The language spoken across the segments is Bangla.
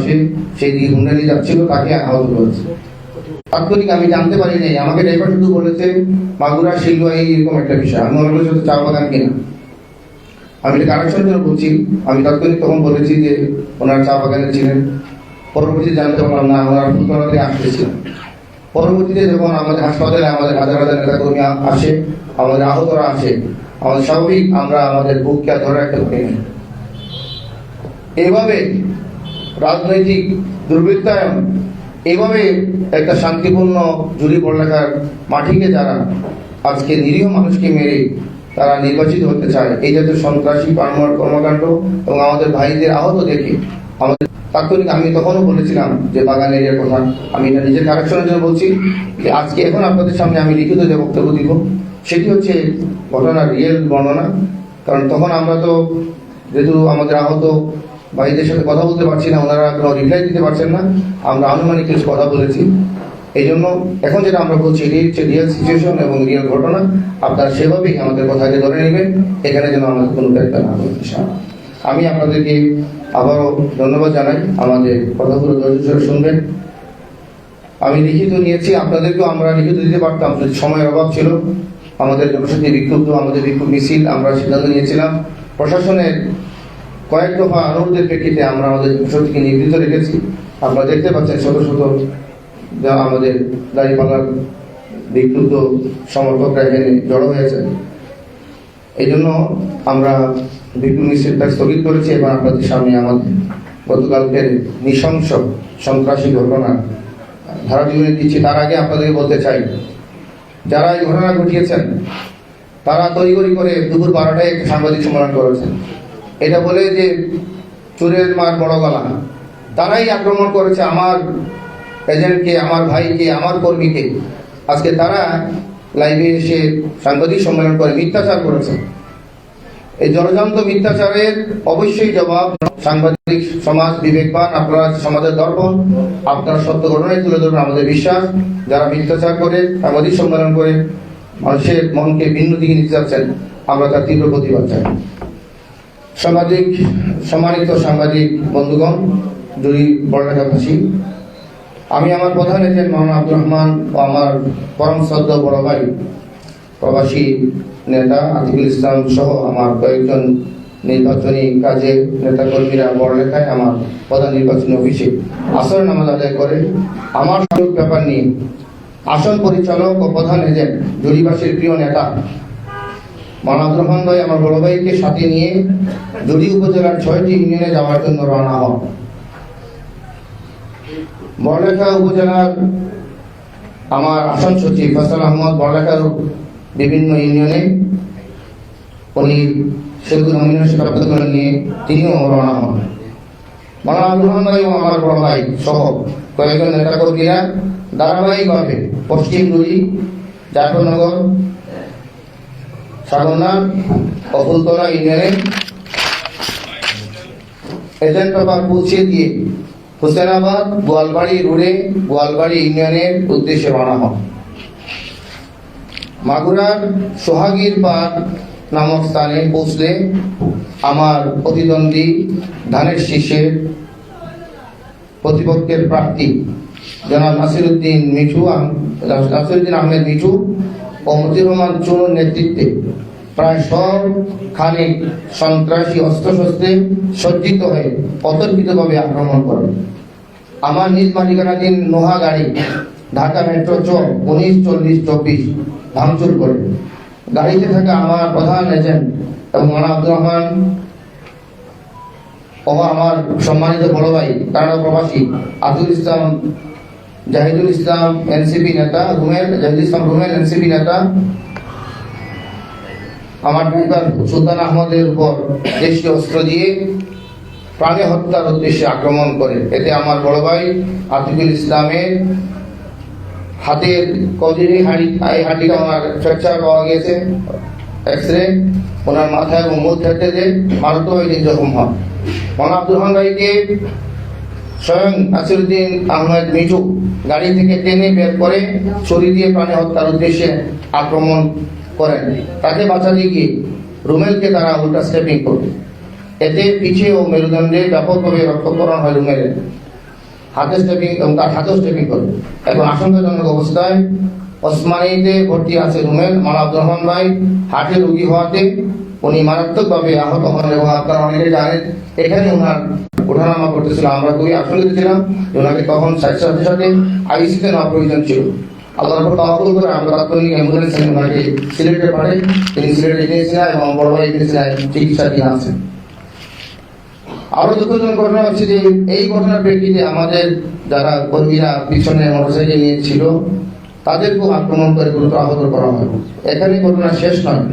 পাশে সেই দিকে হুন্ডা নিয়ে যাচ্ছিল, তাকে আহত করেছে। তাৎক্ষণিক আমি জানতে পারি নাই আমাকে ড্রাইভার শুধু বলেছে মাগুরা শিলবাহী এরকম একটা বিষয়। আমি মনে করছি চা বাগান কিনা। আমি এটা কানেকশন জন্য বলছি, আমি তাৎক্ষণিক তখন বলেছি যে ওনার চা বাগানে ছিলেন। পরবর্তীতে জানতে পারলাম না, ওনার ফুলতলা থেকে আসতেছিলেন। পরবর্তীতে যখন আমাদের হাসপাতালে আমাদের হাজার হাজার নেতাকর্মী আসে, আমাদের আহতরা আসে, আমাদের স্বাভাবিক আমরা আমাদের বুককে ধরে রাখতে পারি এভাবে রাজনৈতিক দুর্বৃত্তায়ন, এভাবে একটা শান্তিপূর্ণ জুড়ি পড়ালেখার মাটিকে যারা আজকে নিরীহ মানুষকে মেরে তারা নির্বাচিত হতে চায়, এই জাতীয় সন্ত্রাসী কর্ম- কর্মকাণ্ড এবং আমাদের ভাইদের আহত দেখে আমাদের তাৎক্ষণিক আমি তখনও বলেছিলাম যে বাগান এরিয়ার কথা, আমি এটা নিজের কারেকশনের জন্য বলছি যে আজকে এখন আপনাদের সামনে আমি লিখিত যে বক্তব্য দিব, সেটি হচ্ছে ঘটনার রিয়েল বর্ণনা, কারণ তখন আমরা তো যেহেতু আমাদের আহত ভাইদের সাথে কথা বলতে পারছি না, ওনারা কোনো রিপ্লাই দিতে পারছেন না। আমরা আনুমানিক কিছু কথা বলেছি। এই জন্য এখন যেটা আমরা বলছি, এটি হচ্ছে রিয়েল সিচুয়েশন এবং রিয়েল ঘটনা। আপনারা সেভাবেই আমাদের কথাকে ধরে নেবেন। এখানে যেন আমাদের কোনো ব্যাখ্যা না আমি আপনাদেরকে আবারও ধন্যবাদ জানাই আমাদের কথাগুলো ধৈর্য শুনবেন। আমি লিখিত নিয়েছি, আপনাদেরকেও আমরা লিখিত দিতে পারতাম সময়ের অভাব ছিল। আমাদের জনশক্তি বিক্ষুব্ধ, আমাদের বিক্ষোভ মিছিল, আমরা সিদ্ধান্ত নিয়েছিলাম। প্রশাসনের কয়েক দফা অনুরোধের প্রেক্ষিতে আমরা আমাদের জনশক্তিকে নিবৃত রেখেছি। আপনারা দেখতে পাচ্ছেন শত শত যা আমাদের দাঁড়িপাল্লার বিক্ষুব্ধ সমর্থকরা এখানে জড়ো হয়েছে। এই জন্য আমরা বিপুল মিছিলটা স্থগিত করেছি। এবং আপনাদের সামনে আমাদের গতকালকের নৃশংস সন্ত্রাসী ঘটনা ধারা বিবরণী দিচ্ছি। তার আগে আপনাদেরকে বলতে চাই, যারা এই ঘটনা ঘটিয়েছেন, তারা তৈরি করে দুপুর বারোটায় একটা সাংবাদিক সম্মেলন করেছেন। এটা বলে যে চোরের মার বড় গলা। তারাই আক্রমণ করেছে আমার এজেন্টকে, আমার ভাইকে, আমার কর্মীকে। আজকে তারা লাইভে এসে সাংবাদিক সম্মেলন করে, মিথ্যাচার করেছে। এই জনজান্ত মিথ্যাচারের অবশ্যই জবাব সাংবাদিক সমাজ বিবেকবান, আপনারা সমাজের দর্পণ, আপনারা সত্য ঘটনায় তুলে ধরবেন আমাদের বিশ্বাস। যারা মিথ্যাচার করে, সাংবাদিক সম্মেলন করে, মানুষের মনকে ভিন্ন দিকে নিতে যাচ্ছেন, আমরা তার তীব্র প্রতিবাদ চাই সাংবাদিক সম্মানিত সাংবাদিক বন্ধুগণ জুড়ি বড়লেখাভাষী আমি আমার প্রধান এজেন্ট মোহাম্মদ আব্দুর রহমান ও আমার পরম শ্রদ্ধ বড় ভাই, প্রবাসী নেতা আতিকুল ইসলাম সহ আমার কয়েকজন নির্বাচনী কাজে নেতাকর্মীরা বড়লেখায় আমার প্রধান নির্বাচনী অফিসে আসর নামাজ আদায় করে। আমার ব্যাপার নিয়ে আসন পরিচালক ও প্রধান এজেন্ট জুড়িবাসীর প্রিয় নেতা মানা আব্দুর রহমান আমার বড় ভাইকে সাথে নিয়ে জুড়ি উপজেলার ছয়টি ইউনিয়নে যাওয়ার জন্য রওনা হন বড়লেখা উপজেলার আমার আসন সচিব ফসল আহমদ বড়লেখার বিভিন্ন ইউনিয়নে উনি সেগুলো নমিনেশন প্রাপ্ত করে নিয়ে তিনিও রওনা হন। মানা আব্দুর রহমান আমার বড় ভাই সহ কয়েকজন নেতা কর্মীরা ধারাবাহিকভাবে পশ্চিম দুই জাফরনগর সাগরনা ও ফুলতলা এজেন্ট পেপার পৌঁছে দিয়ে হোসেনাবাদ গোয়ালবাড়ি রোডে গোয়ালবাড়ি ইউনিয়নের উদ্দেশ্যে রওনা হন। মাগুরার সোহাগীর পাড় নামক স্থানে পৌঁছলে আমার প্রতিদ্বন্দ্বী ধানের শীষের প্রতিপক্ষের প্রার্থী জনাব নাসিরুদ্দিন মিঠু নাসিরুদ্দিন আহমেদ মিঠু ও রহমান চুনুর নেতৃত্বে প্রায় সব খানিক সন্ত্রাসী অস্ত্রশস্ত্রে সজ্জিত হয়ে অতর্কিতভাবে আক্রমণ করে। আমার নিজ মালিকানাধীন নোহা গাড়ি, ঢাকা মেট্রো চক উনিশ, চল্লিশ, চব্বিশ ভাঙচুর করে। গাড়িতে থাকা আমার প্রধান এজেন্ট এবং মানা আব্দুর রহমান ও আমার সম্মানিত বড় ভাই কানাডা প্রবাসী আব্দুল ইসলাম জাহিদুল ইসলাম এনসিপি নেতা, রুমেল, জাহিদুল ইসলাম রুমেল এনসিপি নেতা। আমার ড্রাইভার সুলতান আহমদের উপর দেশীয় অস্ত্র দিয়ে প্রাণে হত্যার উদ্দেশ্যে আক্রমণ করে। এতে আমার বড় ভাই আতিকুল ইসলামের হাতের কদিনে হাড়ি, এই হাড়িটা ওনার ফ্র্যাকচার পাওয়া গিয়েছে এক্স রে ওনার মাথা এবং মুখ খেতে যে মারাত্মক দিন জখম হন। মন আব্দুর রহমান ভাইকে স্বয়ং নাসিরুদ্দিন আহমেদ মিঠু গাড়ি থেকে টেনে বের করে ছুরি দিয়ে প্রাণে হত্যার উদ্দেশ্যে আক্রমণ করেন। তাকে বাঁচাতে গিয়ে রুমেলকে তারা উল্টা স্টেপিং করে এতে পিঠে ও মেরুদণ্ডে ব্যাপকভাবে রক্তকরণ হয় রুমেলের। হাতে স্টেপিং এবং তার হাতেও স্টেপিং করে। এখন আশঙ্কাজনক অবস্থায় ওসমানীতে ভর্তি আছে রুমেল। মালা আব্দুর রহমান ভাই হার্টে রোগী হওয়াতে উনি মারাত্মকভাবে আহত হন এবং আপনারা অনেকে জানেন, এখানে ওনার ওঠানামা করতেছিল। আমরা খুবই আশঙ্কিত ছিলাম ওনাকে তখন স্বাস্থ্য সাথে আইসিতে নেওয়া প্রয়োজন ছিল। আল্লাহর উপর অ্যাম্বুলেন্স সিলেটে তিনি এবং বড় ঘটনা হচ্ছে যে এই আমাদের যারা কর্মীরা পিছনে নিয়েছিল তাদেরকেও আক্রমণ করে গুরুতর আহত করা হয়। এখানে ঘটনা শেষ নয়।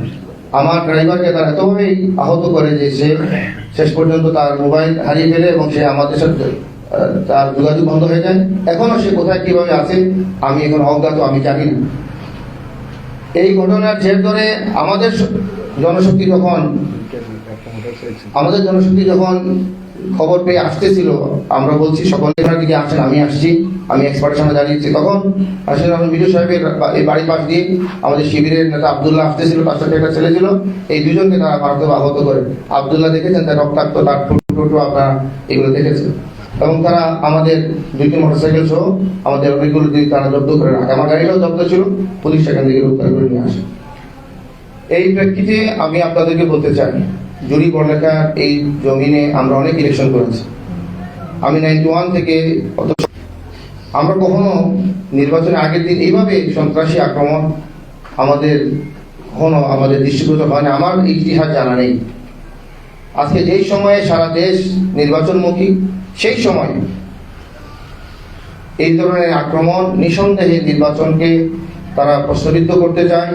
আমার ড্রাইভারকে তারা এতভাবেই আহত করে যে সে শেষ পর্যন্ত তার মোবাইল হারিয়ে ফেলে এবং সে আমাদের সাথে তার যোগাযোগ বন্ধ হয়ে যায়। এখনও সে কোথায়, কীভাবে আছে, আমি এখন অজ্ঞাত, আমি জানি না। এই ঘটনার জের ধরে আমাদের জনশক্তি যখন, আমাদের জনশক্তি যখন খবর পেয়ে আসতেছিল। আমরা বলছি, সকলে এখানে দিকে আসেন, আমি আসছি, আমি এক্সপার্টের সামনে দাঁড়িয়েছি। তখন আসলে আমি বিজয় সাহেবের এই বাড়ির পাশ দিয়ে আমাদের শিবিরের নেতা আবদুল্লাহ আসতেছিল, তার সাথে একটা ছেলে ছিল, এই দুজনকে তারা মারাত্মক আহত করে। আবদুল্লাহ দেখেছেন তার রক্তাক্ত, তার ফুটো আপনারা এগুলো দেখেছেন। এবং তারা আমাদের দুইটি মোটরসাইকেল সহ আমাদের অনেকগুলো দিক তারা জব্দ করে রাখে। আমার গাড়িটাও জব্দ ছিল, পুলিশ সেখান থেকে উদ্ধার করে নিয়ে আসে। এই প্রেক্ষিতে আমি আপনাদেরকে বলতে চাই জুরি বর্ণাকার এই জমিনে আমরা অনেক ইলেকশন করেছি। আমি নাইনটি ওয়ান থেকে আমরা কখনো নির্বাচনের আগের দিন এইভাবে সন্ত্রাসী আক্রমণ আমাদের কখনো আমাদের দৃষ্টিগোচর হয় না। আমার ইতিহাস জানা নেই। আজকে যেই সময়ে সারা দেশ নির্বাচনমুখী, সেই সময় এই ধরনের আক্রমণ নিঃসন্দেহে নির্বাচনকে তারা প্রশ্নবিদ্ধ করতে চায়।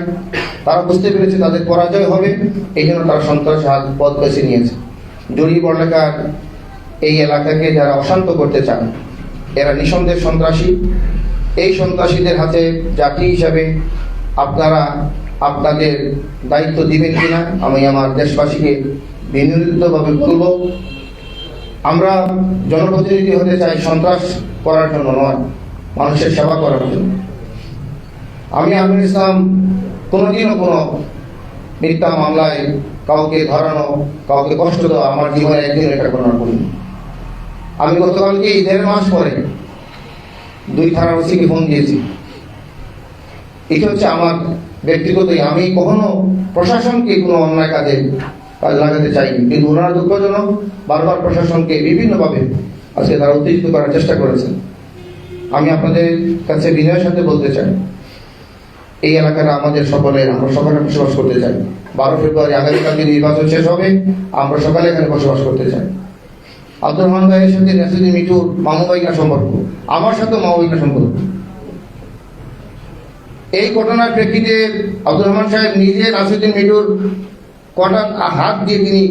তারা বুঝতে পেরেছে তাদের পরাজয় হবে, এই জন্য তারা সন্ত্রাসী হাত পথ বেছে নিয়েছে। জড়ি বর্ণাকার এই এলাকাকে যারা অশান্ত করতে চান, এরা নিঃসন্দেহ সন্ত্রাসী। এই সন্ত্রাসীদের হাতে জাতি হিসাবে আপনারা আপনাদের দায়িত্ব দিবেন কিনা, আমি আমার দেশবাসীকে বিনোদিতভাবে বলব। আমরা জনপ্রতিনিধি হতে চাই সন্ত্রাস করার জন্য নয়, মানুষের সেবা করার জন্য। আমি আমির ইসলাম কোনোদিনও কোনো মিথ্যা মামলায় কাউকে ধরানো, কাউকে কষ্ট দেওয়া আমার জীবনে একদিন এটা ঘটনা করিনি আমি গতকালকে এই দেড় মাস পরে দুই থানার ওসিকে ফোন দিয়েছি। এটা হচ্ছে আমার ব্যক্তিগত, আমি কখনো প্রশাসনকে কোনো অন্যায় কাজে, কাজ লাগাতে চাইনি। কিন্তু ওনারা দুঃখজনক, বারবার প্রশাসনকে বিভিন্নভাবে আজকে তারা উত্তেজিত করার চেষ্টা করেছেন। আমি আপনাদের কাছে বিনয়ের সাথে বলতে চাই এই এলাকাটা আমাদের সকলের, আমরা সকালে বসবাস করতে চাই। বারো ফেব্রুয়ারি আগামীকাল যে নির্বাচন শেষ হবে, আমরা সকালে এখানে বসবাস করতে চাই। আব্দুর রহমান ভাইয়ের সাথে নেসুদ্দিন মিঠুর মামু ভাইকা সম্পর্ক? আমার সাথেও মামু ভাইকা সম্পর্ক? এই ঘটনার প্রেক্ষিতে আব্দুর রহমান সাহেব নিজে নাসিরুদ্দিন মিঠুর কটা হাত দিয়ে তিনি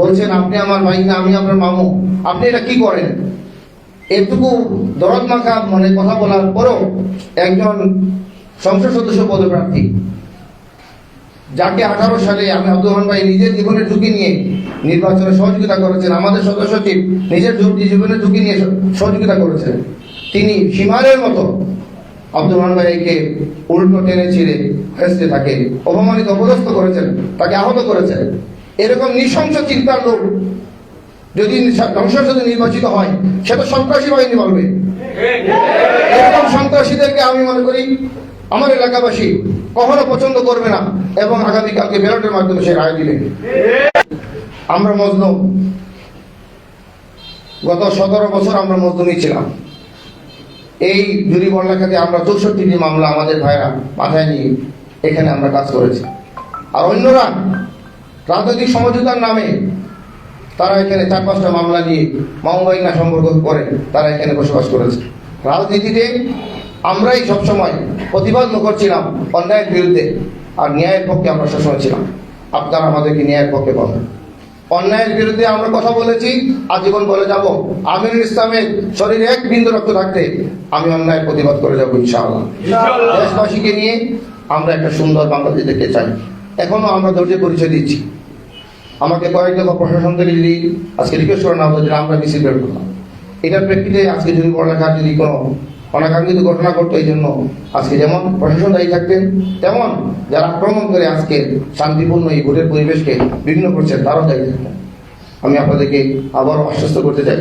বলছেন, আপনি আমার ভাই না, আমি আপনার মামু। আপনি এটা কি করেন? এটুকু দরদ মাখা মানে কথা বলার পরও একজন সংসদ সদস্য পদপ্রার্থী। যাকে আঠারো সালে আমি আব্দুর রহমান ভাই নিজের জীবনের ঝুঁকি নিয়ে নির্বাচনে সহযোগিতা করেছেন, আমাদের সদস্য সচিব নিজের জীবনের ঝুঁকি নিয়ে সহ- সহযোগিতা করেছেন। তিনি সীমারের মতো আব্দুর রহমান ভাইকে উল্টো টেনে ছিঁড়ে হেসতে থাকে অপমানিত, অপদস্থ করেছেন, তাকে আহত করেছেন। এরকম নৃশংস চিন্তার লোক যদি সংসদ নির্বাচিত হয়, সে তো সন্ত্রাসী বাহিনী বলবে। এরকম সন্ত্রাসীদেরকে আমি মনে করি আমার এলাকাবাসী কখনো পছন্দ করবে না এবং আগামীকালকে ব্যালটের মাধ্যমে সে রায় দিবে। আমরা মজলুম। গত সতেরো বছর আমরা মজলুমই ছিলাম। এই জুরি বর্ণাখাতে আমরা চৌষট্টিটি মামলা আমাদের ভাইরা মাথায় নিয়ে এখানে আমরা কাজ করেছি। আর অন্যরা রাজনৈতিক সমঝোতার নামে তারা এখানে চার পাঁচটা মামলা নিয়ে মামবাইনা সম্পর্ক করে, তারা এখানে বসবাস করেছে। রাজনীতিতে আমরাই সবসময় প্রতিবাদ করছিলাম অন্যায়ের বিরুদ্ধে আর ন্যায়ের পক্ষে আমরা সবসময় ছিলাম। আপনারা আমাদেরকে ন্যায়ের পক্ষে বলেন অন্যায়ের বিরুদ্ধে আমরা কথা বলেছি আজীবন বলে যাব। আমিনুল ইসলামের শরীরে এক বিন্দু রক্ত থাকতে আমি অন্যায়ের প্রতিবাদ করে যাব ইনশাআল্লাহ। দেশবাসীকে নিয়ে আমরা একটা সুন্দর বাংলাদেশ দেখতে চাই। এখনও আমরা ধৈর্য পরিচয় দিচ্ছি। আমাকে কয়েক দফা প্রশাসন থেকে যদি আজকে রিকোয়েস্ট করে না হতো আমরা মিছিল বের করতাম এটার প্রেক্ষিতে আজকে যদি পড়ালেখার যদি কোনো অনাকাঙ্ক্ষিত ঘটনা ঘটতো, এই জন্য আজকে যেমন প্রশাসন দায়ী থাকতেন, তেমন যারা আক্রমণ করে আজকে শান্তিপূর্ণ এই ভোটের পরিবেশকে বিঘ্ন করছেন, তারাও দায়ী থাকতেন। আমি আপনাদেরকে আবারও আশ্বস্ত করতে চাই,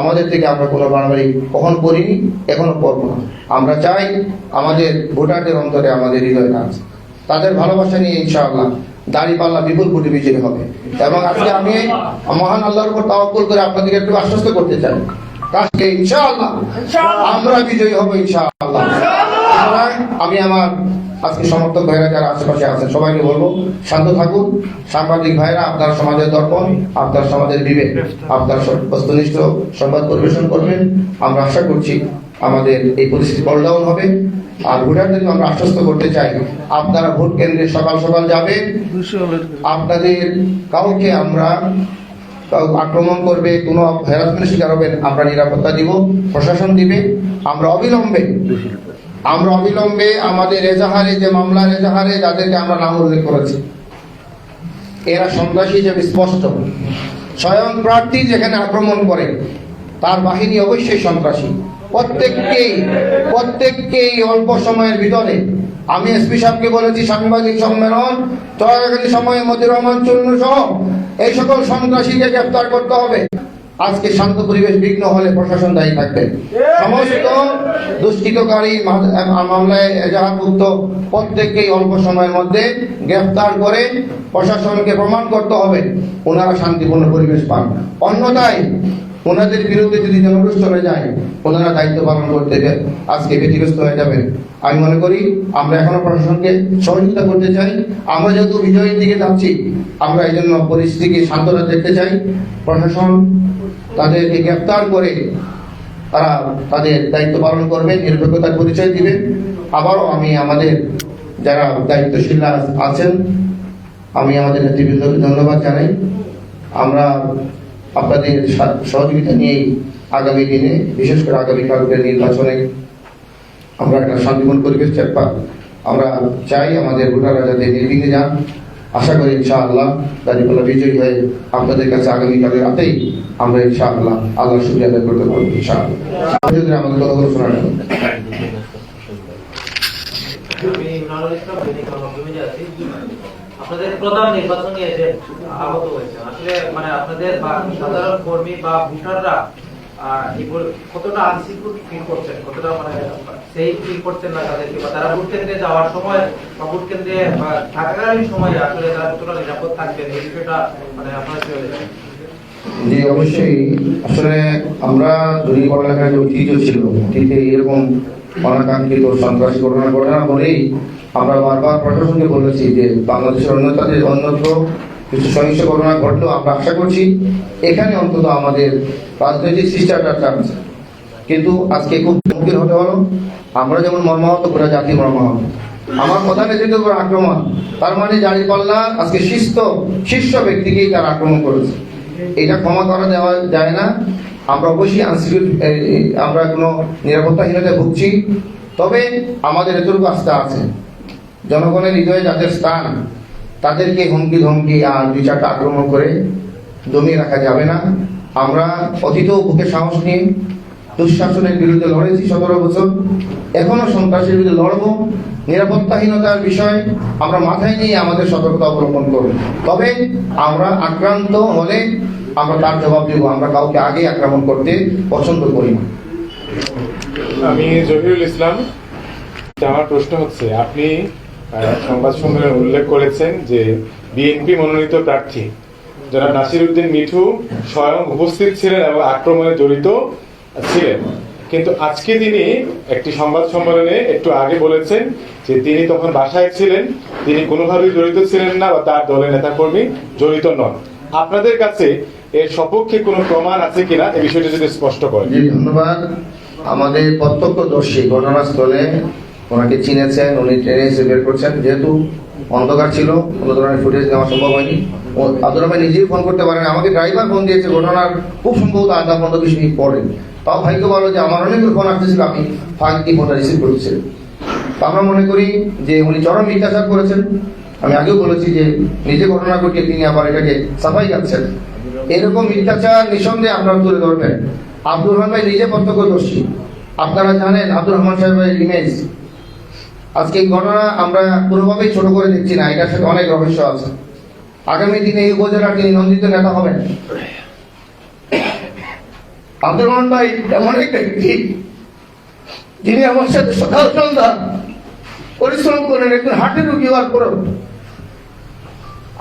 আমাদের থেকে আমরা কোনো বাড়াবাড়ি কখন করিনি, এখনও করব না। আমরা চাই আমাদের ভোটারদের অন্তরে আমাদের হৃদয়টা আছে তাদের ভালোবাসা নিয়ে ইনশাআল্লাহ দাড়ি পাল্লা বিপুল কোটি বিজয়ী হবে। এবং আজকে আমি মহান আল্লাহর উপর তাওয়াক্কুল করে আপনাদেরকে একটু আশ্বস্ত করতে চাই। আজকে ইনশাআল্লাহ আমরা বিজয়ী হব ইনশাআল্লাহ। আমি আমার আজকে সমর্থক ভাইরা যারা আশেপাশে আছেন সবাইকে বলব শান্ত থাকুন। সাংবাদিক ভাইরা আপনার সমাজের দর্পণ আপনার সমাজের বিবেক আপনার বস্তুনিষ্ঠ সংবাদ পরিবেশন করবেন। আমরা আশা করছি আমাদের এই পরিস্থিতি ডাউন হবে। আর ভোটারদেরকে আমরা আশ্বস্ত করতে চাই আপনারা ভোট কেন্দ্রে সকাল সকাল যাবেন। আপনাদের কাউকে আমরা আক্রমণ করবে, কোনো হ্যারাসমেন্ট শিকার হবেন আমরা নিরাপত্তা দিব, প্রশাসন দিবে, আমরা অবিলম্বে আমরা অবিলম্বে আমাদের এজাহারে যে মামলার এজাহারে যাদেরকে আমরা নাম উল্লেখ করেছি, এরা সন্ত্রাসী হিসেবে স্পষ্ট। স্বয়ং প্রার্থী যেখানে আক্রমণ করে, তার বাহিনী অবশ্যই সন্ত্রাসী। প্রত্যেককেই প্রত্যেককেই অল্প সময়ের ভিতরে আমি এসপি সাহেবকে বলেছি, সাংবাদিক সম্মেলন চলাকালীন সময়ে মতিউর রহমান চুন্নু সহ এই সকল সন্ত্রাসীকে গ্রেফতার করতে হবে। আজকে শান্ত পরিবেশ বিঘ্ন হলে প্রশাসন দায়ী থাকবে। সমস্ত দুষ্কৃতকারী মামলায় এজাহারভুক্ত প্রত্যেককেই অল্প সময়ের মধ্যে গ্রেফতার করে প্রশাসনকে প্রমাণ করতে হবে। ওনারা শান্তিপূর্ণ পরিবেশ পান। অন্যথায় ওনাদের বিরুদ্ধে যদি জনগোষ্ঠ চলে যায়, ওনারা দায়িত্ব পালন করতে আজকে ব্যতিগ্রস্ত হয়ে যাবেন আমি মনে করি, আমরা এখনও প্রশাসনকে সহযোগিতা করতে চাই। আমরা যেহেতু বিজয়ের দিকে যাচ্ছি, আমরা এই জন্য পরিস্থিতিকে শান্ততা দেখতে চাই। প্রশাসন তাদেরকে গ্রেপ্তার করে তারা তাদের দায়িত্ব পালন করবে, নিরপেক্ষতার পরিচয় দিবে। আবারও আমি আমাদের যারা দায়িত্বশীল আছেন, আমি আমাদের নেতৃবৃন্দকে ধন্যবাদ জানাই। আমরা আপনাদের সহযোগিতা নিয়েই আগামী দিনে, বিশেষ করে আগামীকালকের নির্বাচনে আমরা একটা শান্তিপূর্ণ পরিবেশ চাপা। আমরা চাই আমাদের ভোটাররা যাতে নির্বিঘ্নে যান। আশা করি ইনশাআল্লাহ দাঁড়িপাল্লা বিজয়ী হয়ে আপনাদের কাছে আগামীকালের রাতেই আমরা ইনশাআল্লাহ আল্লাহ শুক্রিয়া আদায় করতে পারব ইনশাআল্লাহ। আমাদের কথাগুলো শোনার জন্য আমি আপনাদের প্রধান আহত হয়েছে, আসলে মানে আপনাদের বা সাধারণ কর্মী বা ভোটাররা কতটা আনসিকিউর ফিল করছেন? কতটা মানে সেই ফিল করছেন না তাদেরকে? বা তারা ভোট কেন্দ্রে যাওয়ার সময় বা ভোট কেন্দ্রে থাকাকালীন সময়ে আসলে তারা কতটা নিরাপদ থাকবেন? এই বিষয়টা মানে বলেন জি, অবশ্যই। আসলে আমরা যদি পড়ালেখার যে ঐতিহ্য ছিল অতীতে এরকম অনাকাঙ্ক্ষিত সন্ত্রাসী ঘটনা ঘটনা বলেই আমরা বারবার প্রশাসনকে বলেছি যে বাংলাদেশের অন্যতাদের অন্যত্র কিছু সহিংস ঘটনা ঘটলেও আমরা আশা করছি এখানে অন্তত আমাদের রাজনৈতিক শিষ্টাচার আছে কিন্তু আজকে খুব মুখের হতে হলো। আমরা যেমন মর্মাহত পুরো জাতি মর্মাহত। আমার কথা নেতৃত্ব উপর আক্রমণ। তার মানে জারি পাল্লা আজকে শীর্ষ শীর্ষ ব্যক্তিকেই তার আক্রমণ করেছে। এটা ক্ষমা করা দেওয়া যায় না। আমরা অবশ্যই আনসিকিউর আমরা কোনো নিরাপত্তাহীনতায় ভুগছি। তবে আমাদের এতটুকু আস্থা আছে। জনগণের হৃদয়ে যাদের স্থান, তাদেরকে হুমকি ধমকি আর দুই চারটা আক্রমণ করে দমিয়ে রাখা যাবে না। আমরা অতীতেও বুকে সাহস নিয়ে দুঃশাসনের বিরুদ্ধে লড়েছি সতেরো বছর। এখনও সন্ত্রাসের বিরুদ্ধে লড়বো। নিরাপত্তাহীনতার বিষয় আমরা মাথায় নিয়ে আমাদের সতর্কতা অবলম্বন করব। তবে আমরা আক্রান্ত হলে আমরা তার জবাব দেবো, আমরা কাউকে আগে আক্রমণ করতে পছন্দ করি না। আমি জহিরুল ইসলাম, আমার প্রশ্ন হচ্ছে, আপনি সংবাদ সম্মেলনে উল্লেখ করেছেন যে বিএনপি মনোনীত প্রার্থী যারা নাসির উদ্দিন মিঠু স্বয়ং উপস্থিত ছিলেন এবং আক্রমণে জড়িত ছিলেন। কিন্তু আজকে তিনি একটি সংবাদ সম্মেলনে একটু আগে বলেছেন যে তিনি তখন বাসায় ছিলেন, তিনি কোনোভাবেই জড়িত ছিলেন না বা তার দলের নেতাকর্মী জড়িত নন। আপনাদের কাছে এর সপক্ষে কোনো প্রমাণ আছে কিনা এই বিষয়টি যদি স্পষ্ট করেন। ধন্যবাদ। আমাদের প্রত্যক্ষদর্শী ঘটনাস্থলে ওনাকে চিনেছেন, উনি ট্রেনে এসে বের করছেন। যেহেতু অন্ধকার ছিল, কোনো ধরনের ফুটেজ নেওয়া সম্ভব হয়নি। ও আব্দুর রহমান নিজেই ফোন করতে পারেন। আমাকে ড্রাইভার ফোন দিয়েছে, ঘটনার খুব সম্ভবত আধা পনেরো বিশ মিনিট পরে। তাও ভাগ্য ভালো যে আমার অনেকগুলো ফোন আসতেছিল, আমি ফাঁক দিয়ে ফোনটা রিসিভ করতেছিলাম আমরা মনে করি যে উনি চরম মিথ্যাচার করেছেন। আমি আগেও বলেছি যে নিজে ঘটনা ঘটিয়ে তিনি আবার এটাকে সাফাই যাচ্ছেন। এরকম মিথ্যাচার নিঃসন্দেহে আপনারা তুলে ধরবেন। আব্দুর রহমান ভাই নিজে প্রত্যক্ষদর্শী আপনারা জানেন আব্দুর রহমান সাহেবের ইমেজ আজকে এই ঘটনা আমরা কোনোভাবেই ছোট করে দেখছি না, এটার সাথে অনেক রহস্য আছে। আগামী দিনে এই উপজেলার তিনি নন্দিত নেতা হবেন। আব্দুর রহমান ভাই এমন এক ব্যক্তি, যিনি আমার সাথে সকাল সন্ধ্যা পরিশ্রম করেন একজন হার্টে রুগী হওয়ার পরেও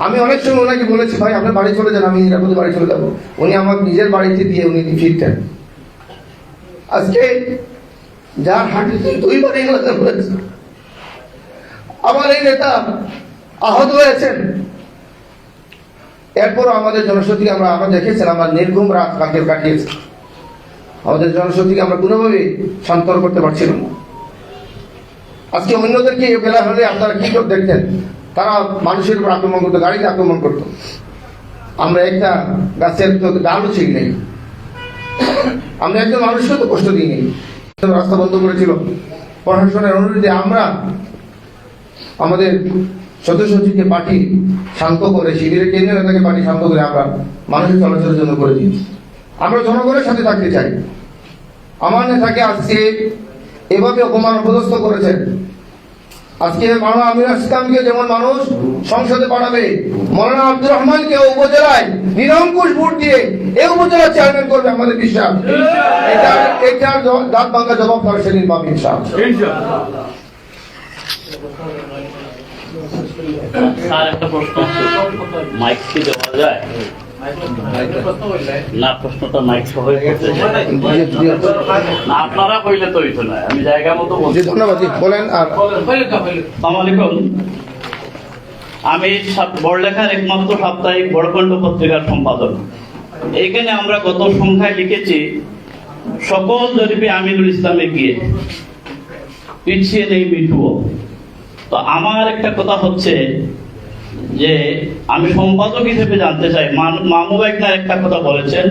আমি অনেক সময় ওনাকে বলেছি, ভাই, আপনার বাড়ি চলে যান, আমি নিরাপদে বাড়ি চলে যাব। উনি আমার নিজের বাড়িতে দিয়ে উনি ফিরতেন। আজকে যার হাঁটে দুইবার ইংল্যান্ডে হয়েছে আমার এই নেতা আহত হয়েছেন। এরপর আমাদের জনশক্তিকে আমরা আমরা দেখেছেন, আমরা নির্ঘুম রাত কাকে কাটিয়েছি। আমাদের জনশক্তিকে আমরা কোনোভাবে শান্তর করতে পারছিলাম না। আজকে অন্যদেরকে এ বেলা হলে আপনারা কি দেখতেন? তারা মানুষের উপর আক্রমণ করতো, গাড়িতে আক্রমণ করতো। আমরা একটা গাছের তো ডালও ছিল নেই। আমরা একজন মানুষকে তো কষ্ট দিইনি। রাস্তা বন্ধ করেছিল। প্রশাসনের অনুরোধে আমরা আমাদের সদস্য সচিবকে পার্টি শান্ত করে, শিবিরের কেন্দ্রীয় নেতাকে পার্টি শান্ত করে আমরা মানুষের চলাচলের জন্য করে দিয়েছি। আমরা জনগণের সাথে থাকতে চাই। আমার নেতাকে আজকে এভাবে অপমান, অপদস্থ করেছেন। আজকে মাওলানা আমির ইসলামকে যেমন মানুষ সংসদে পাঠাবে মৌলানা আব্দুর রহমানকে উপজেলায় নিরঙ্কুশ ভোট দিয়ে এই উপজেলা চেয়ারম্যান করবে আমাদের বিশ্বাস। এটার এটার দাঁত ভাঙ্গা জবাব তারা সেদিন পাবে স্যার, একটা প্রশ্ন মাইক কি দেওয়া যায়? না প্রশ্নটা মাইক সহ করতে চাই। জি, জি, না আপনারা কইলে তো হইতো না আমি জায়গা মতো বলছি। ধন্যবাদ বলেন আর আলাইকুম আমি বড়লেখার একমাত্র সাপ্তাহিক বড়কণ্ঠ পত্রিকার সম্পাদক। এইখানে আমরা গত সংখ্যায় লিখেছি সকল জরিপে আমিনুল ইসলামে গিয়ে পিছিয়ে নেই মিঠুও। তো আমার একটা কথা হচ্ছে যে আমি সম্পাদক হিসেবে জানতে চাই। মামু বাইকনার একটা কথা বলেছেন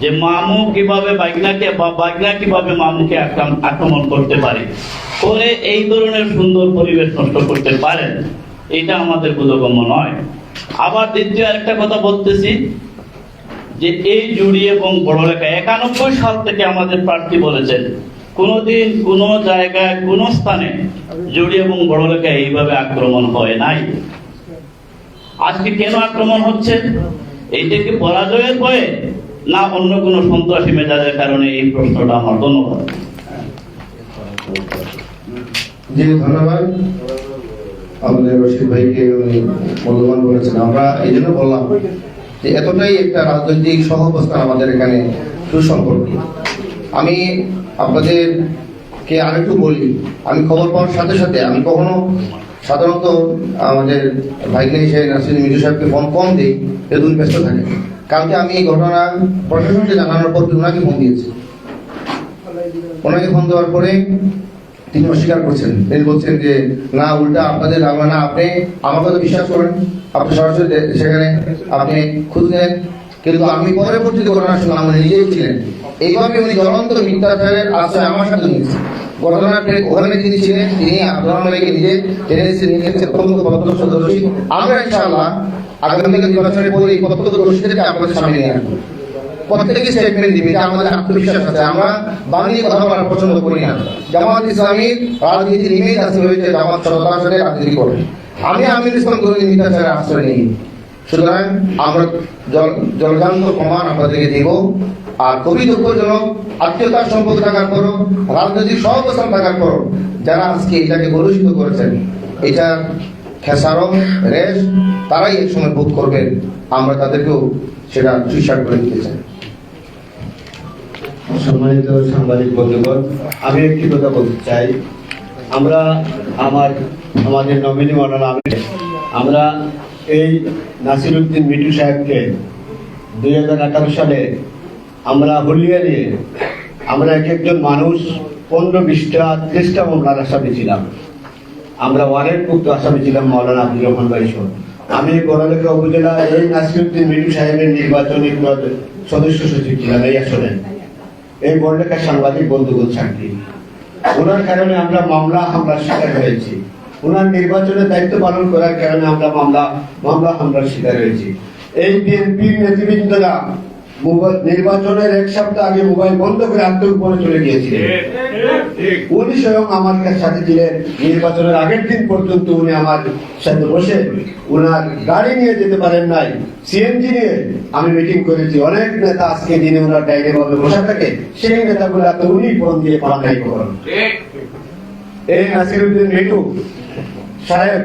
যে মামু কীভাবে বাইকনাকে বা বাইকনা কীভাবে মামুকে আক্রমণ করতে পারে? করে এই ধরনের সুন্দর পরিবেশ নষ্ট করতে পারেন এটা আমাদের বোধগম্য নয়। আবার দ্বিতীয় আরেকটা কথা বলতেছি যে এই জুড়ি এবং বড়লেখা একানব্বই সাল থেকে আমাদের প্রার্থী বলেছেন, কোনোদিন কোনো জায়গায়, কোনো স্থানে জুড়ি এবং বড়লেখা এইভাবে আক্রমণ হয় নাই। আজকে কেন আক্রমণ হচ্ছে? এইটা কি পরাজয়ের ভয়ে না অন্য কোনো সন্ত্রাসী মেজাজের কারণে এই প্রশ্নটা আমার ধন্যবাদ। জি, ধন্যবাদ। আমাদের রশিদ ভাইকে মূল্যবান বলেছেন। আমরা এই জন্য বললাম যে এতটাই একটা রাজনৈতিক সহ অবস্থান আমাদের এখানে সুসম্পর্ক আমি আপনাদেরকে আরেকটু বলি, আমি খবর পাওয়ার সাথে সাথে আমি কখনো সাধারণত আমাদের ভাইকে এসে নাসির মিজু সাহেবকে ফোন কম দিই যেহেতু ব্যস্ত থাকে। কালকে আমি এই ঘটনা প্রশাসনকে জানানোর পর ওনাকে ফোন দিয়েছি। ওনাকে ফোন দেওয়ার পরে তিনি অস্বীকার করছেন। তিনি বলছেন যে, না, উল্টা আপনাদের না, আপনি আমার কথা বিশ্বাস করেন। আপনি সরাসরি সেখানে আপনি খুঁজ নেন কিন্তু আমি পরবর্তীতে ঘটনা শুনলাম নিজেই ছিলেন। এইভাবে উনি জ্বলন্ত মিথ্যাচারের আশ্রয় আমার সাথে নিয়েছে ঘটনার পরে ওখানে যিনি ছিলেন, তিনি আব্দুর ভাইকে নিজে টেনে এসে নিয়ে গেছে প্রথমত প্রত্যক্ষ দর্শী আমরা ইনশাআল্লাহ আগামীকাল নির্বাচনের পরে এই প্রত্যক্ষ দর্শীদেরকে আপনাদের সামনে নিয়ে আসব। প্রত্যেকে স্টেটমেন্ট দিবে আমাদের আত্মবিশ্বাস আছে। আমরা বাংলিয়ে কথা বলা পছন্দ করি না। জামাত ইসলামীর রাজনীতির ইমেজ আছে হয়েছে জামাত সরকার রাজনীতি করে আমি আমির ইসলাম ধরে মিথ্যাচারের আশ্রয় নিই সুতরাং আমরা জল জলজান্ত প্রমাণ আপনাদেরকে দিব। আর খুবই দুঃখজনক, আত্মীয়তার সম্পর্ক থাকার পরও, রাজনৈতিক সহবস্থান থাকার পরও যারা আজকে এটাকে কলুষিত করেছেন, এটা খেসারত, রেশ, তারাই এক সময় ভোগ করবেন, আমরা তাদেরকেও সেটা সুইসার করে দিতে চাই। সম্মানিত সাংবাদিক বন্ধুগণ, আমি একটি কথা বলতে চাই। আমরা আমার, আমাদের নমিনি আমি আমরা এই নাসিরুদ্দিন মিটু সাহেবকে দুই হাজার আঠারো সালে আমরা হলিয়া নিয়ে আমরা এক একজন মানুষ পনেরো বিশটা, ত্রিশটা মামলার আসামি ছিলাম। আমরা ওয়ারেন্ট মুক্ত আসামি ছিলাম মৌলানা আব্দুর রহমান সহ। আমি গড়ালেখা উপজেলা এই নাসিরুদ্দিন মিটু সাহেবের নির্বাচনী সদস্য সচিব ছিলাম এই আসলে এই বড়লেখার সাংবাদিক বন্ধুগণ সাক্ষী ওনার কারণে আমরা মামলা হামলার শিকার হয়েছি। ওনার নির্বাচনের দায়িত্ব পালন করার কারণে আমরা মামলা মামলা হামলার শিকার হয়েছি। এই বিএনপির নেতৃবৃন্দরা নির্বাচনের এক সপ্তাহ আগে মোবাইল বন্ধ করে আত্মগোপনে চলে গিয়েছিলেন। উনি স্বয়ং আমার সাথে ছিলেন। নির্বাচনের আগের দিন পর্যন্ত উনি আমার সাথে বসে উনার গাড়ি নিয়ে যেতে পারেন নাই সিএনজি নিয়ে আমি মিটিং করেছি। অনেক নেতা আজকে দিনে ওনার ডাইনে ভাবে বসে থাকে সেই নেতাগুলো এত উনি ফোন দিয়ে পাল্টাই করেন এই নাসিরুদ্দিন মিটু সাহেব,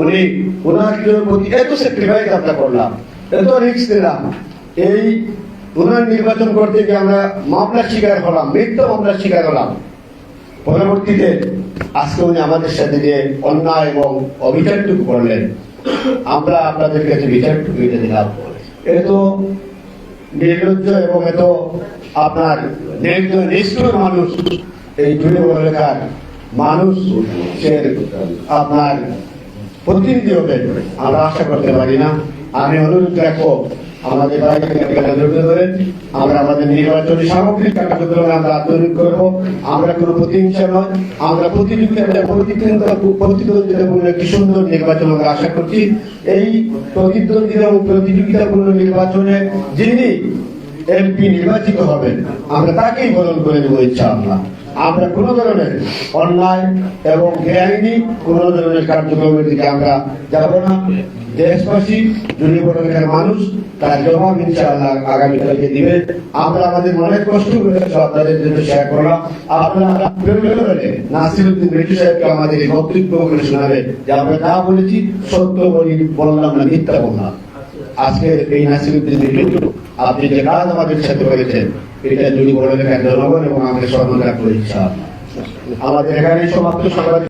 উনি ওনার প্রতি এত স্যাক্রিফাইস আমরা করলাম, এত রিস্ক দিলাম। এই ওনার নির্বাচন করতে গিয়ে আমরা মামলার শিকার হলাম মৃত্যু মামলার শিকার হলাম। পরবর্তীতে আজকে উনি আমাদের সাথে যে অন্যায় এবং অবিচারটুকু করলেন। আমরা আপনাদের কাছে বিচারটুকু এটা দিলাম তো নির্লজ্জ এবং এত আপনার নির্দয়, নিষ্ঠুর মানুষ এই জুড়ে এলাকার মানুষ আপনার প্রতিনিধি হবে আমরা আশা করতে পারি না। আমি অনুরোধ রাখব, আমাদের ধরেন আমরা আমাদের নির্বাচনী সামগ্রিক আমরা করব। আমরা কোনো নয়, আমরা সুন্দর নির্বাচন আমরা আশা করছি। এই প্রতিদ্বন্দ্বিতা প্রতিযোগিতাপূর্ণ নির্বাচনে যিনি এমপি নির্বাচিত হবেন। আমরা তাকেই বরণ করে দেবো ইচ্ছা আমরা আমরা কোনো ধরনের অন্যায় এবং বেআইনি কোনো ধরনের কার্যক্রমের দিকে আমরা যাব না। দেশবাসী জুড়ে এলাকার মানুষ, তার জবাব ইনশাআল্লাহ আগামীকালকে দিবে। আমরা আমাদের মনের কষ্ট করে আপনাদের জন্য শেয়ার করলাম আপনারা নাসিরুদ্দিন রেডি সাহেবকে আমাদের এই বক্তব্য করে শোনাবে যে আমরা যা বলেছি সত্য বলি, বললাম না, মিথ্যা বললাম। আজকে এই নাসিরুদ্দিন রেডি আপনি যে কাজ আমাদের সাথে করেছেন, এটা যদি বড় দেখেন জনগণ এবং আমাদের সর্বদা ইচ্ছা আমাদের এখানে সমাপ্ত সংবাদ